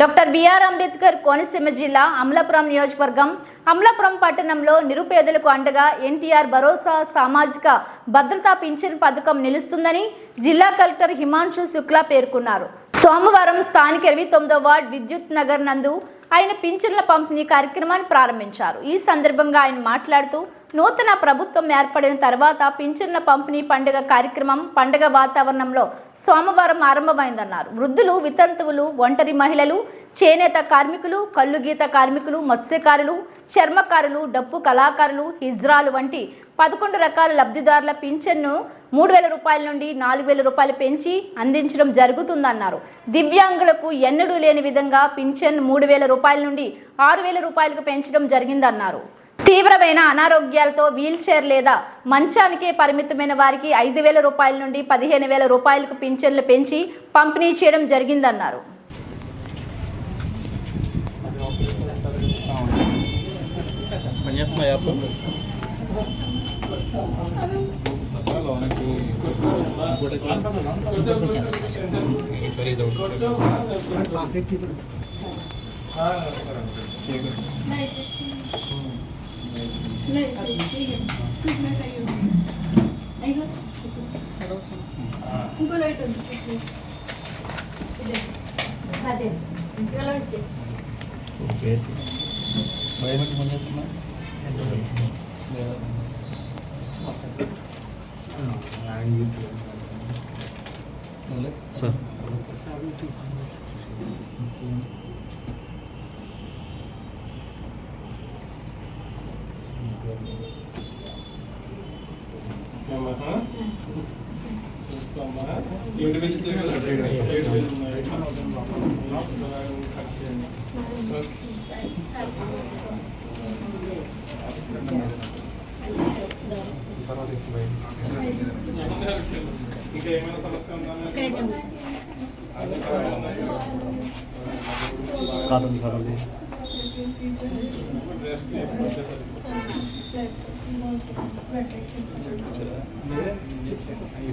Doctor BR Ambedkar Konaseema జిల్లా అమలాపురం నియోజకవర్గం. అమలాపురం పట్టణంలో నిరుపేదలకు అండగా ఎన్టీఆర్ భరోసా సామాజిక భద్రతా పింఛన్ పథకం నిలుస్తుందని జిల్లా కలెక్టర్ హిమాంశు శుక్లా పేర్కొన్నారు. సోమవారం స్థానిక ఇరవై తొమ్మిదో వార్డ్ విద్యుత్ నగర్ నందు ఆయన పింఛన్ల పంపిణీ కార్యక్రమాన్ని ప్రారంభించారు. ఈ సందర్భంగా ఆయన మాట్లాడుతూ నూతన ప్రభుత్వం ఏర్పడిన తర్వాత పింఛన్ల పంపిణీ పండుగ కార్యక్రమం పండుగ వాతావరణంలో సోమవారం ఆరంభమైందన్నారు. వృద్ధులు వితంతువులు ఒంటరి మహిళలు చేనేత కార్మికులు కల్లు గీత కార్మికులు మత్స్యకారులు చర్మకారులు డప్పు కళాకారులు హిజ్రాలు వంటి పదకొండు రకాల లబ్ధిదారుల పింఛన్ను మూడు వేల రూపాయల నుండి నాలుగు వేల రూపాయలు పెంచి అందించడం జరుగుతుందన్నారు. దివ్యాంగులకు ఎన్నడూ లేని విధంగా పింఛన్ మూడు వేల రూపాయల నుండి ఆరు వేల రూపాయలకు పెంచడం జరిగిందన్నారు. తీవ్రమైన అనారోగ్యాలతో వీల్చైర్ లేదా మంచానికే పరిమితమైన వారికి ఐదు వేల రూపాయల నుండి పదిహేను వేల రూపాయలకు పింఛన్లు పెంచి పంపిణీ చేయడం జరిగిందన్నారు. పనిచేస్తున్నా యాప్ లోనకి ఇంకోటి సరే ఇది ఒకటి లేదా సరే సార్ ఏడు వేలు ఇచ్చారు కదా? ఏడు వేలు ఉన్నాయి. ఇంకా ఏమైనా సమస్య ఉందా